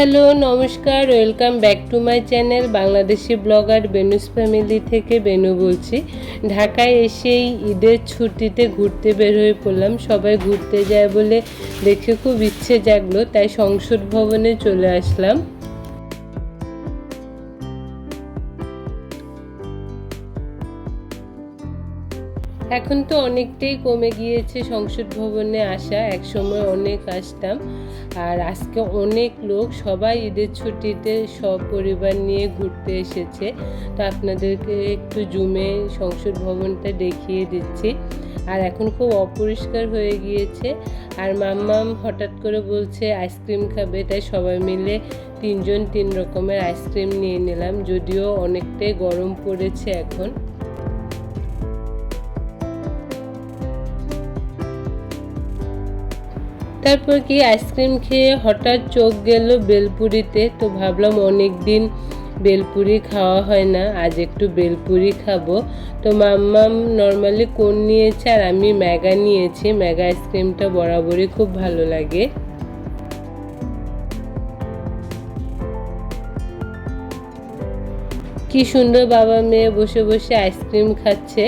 Hello, নমস্কার, welcome back to my channel Bangladeshi blogger Benus family থেকে বেনু বলছি। ঢাকায় এসেই ঈদের ছুটিতে ঘুরতে বের হয়ে পড়লাম। সবাই ঘুরতে যায় বলে দেখে খুব ইচ্ছে জাগলো, তাই সংসদ ভবনে চলে আসলাম। এখন তো অনেকটাই কমে গিয়েছে সংসদ ভবনে আসা একসময় অনেক আসতাম। আর আজকে অনেক লোক সবাই ঈদের ছুটিতে সব পরিবার নিয়ে ঘুরতে এসেছে। তো আপনাদেরকে একটু জুমে সংসদ ভবনটা দেখিয়ে দিচ্ছি। আর এখন খুব অপরিষ্কার হয়ে গিয়েছে। আর মাম্মাম হঠাৎ করে বলছে, আইসক্রিম খাবে। তাই সবাই মিলে তিনজন তিন রকমের আইসক্রিম নিয়ে নিলাম। যদিও অনেকটাই গরম পড়েছে এখন। তারপর কি আইসক্রিম খেয়ে হঠাৎ চোখ গেল বেলপুরিতে। তো ভাবলাম অনেক দিন বেলপুরি খাওয়া হয় না, আজ একটু বেলপুরি খাব। তো মাম্মাম নর্মালি কোন নিয়েছে আর আমি ম্যাগা নিয়েছি। ম্যাগা আইসক্রিমটা বরাবরই খুব ভালো লাগে। কি সুন্দর বাবা মেয়ে বসে বসে আইসক্রিম খাচ্ছে।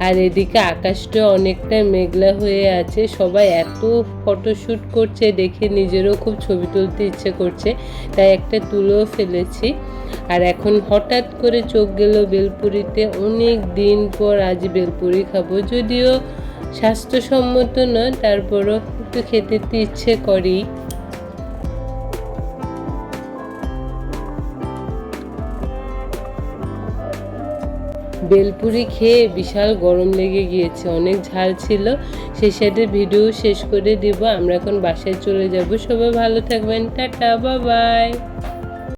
আর এদিকে আকাশটা অনেকটা মেঘলা হয়ে আছে। সবাই এত ফটোশ্যুট করছে, দেখে নিজেরও খুব ছবি তুলতে ইচ্ছে করছে। তাই একটা তুলেও ফেলেছি। আর এখন হঠাৎ করে চোখ গেল বেলপুরিতে। অনেক দিন পর আজ বেলপুরি খাব। যদিও স্বাস্থ্যসম্মত নয়, তারপরও একটু খেতে ইচ্ছে করেই। বেলপুরি খেয়ে বিশাল গরম লেগে গিয়েছে, অনেক ঝাল ছিল। সেই সাথে ভিডিও শেষ করে দিব, আমরা এখন বাসায় চলে যাব। সবাই ভালো থাকবেন, টাটা বাবাই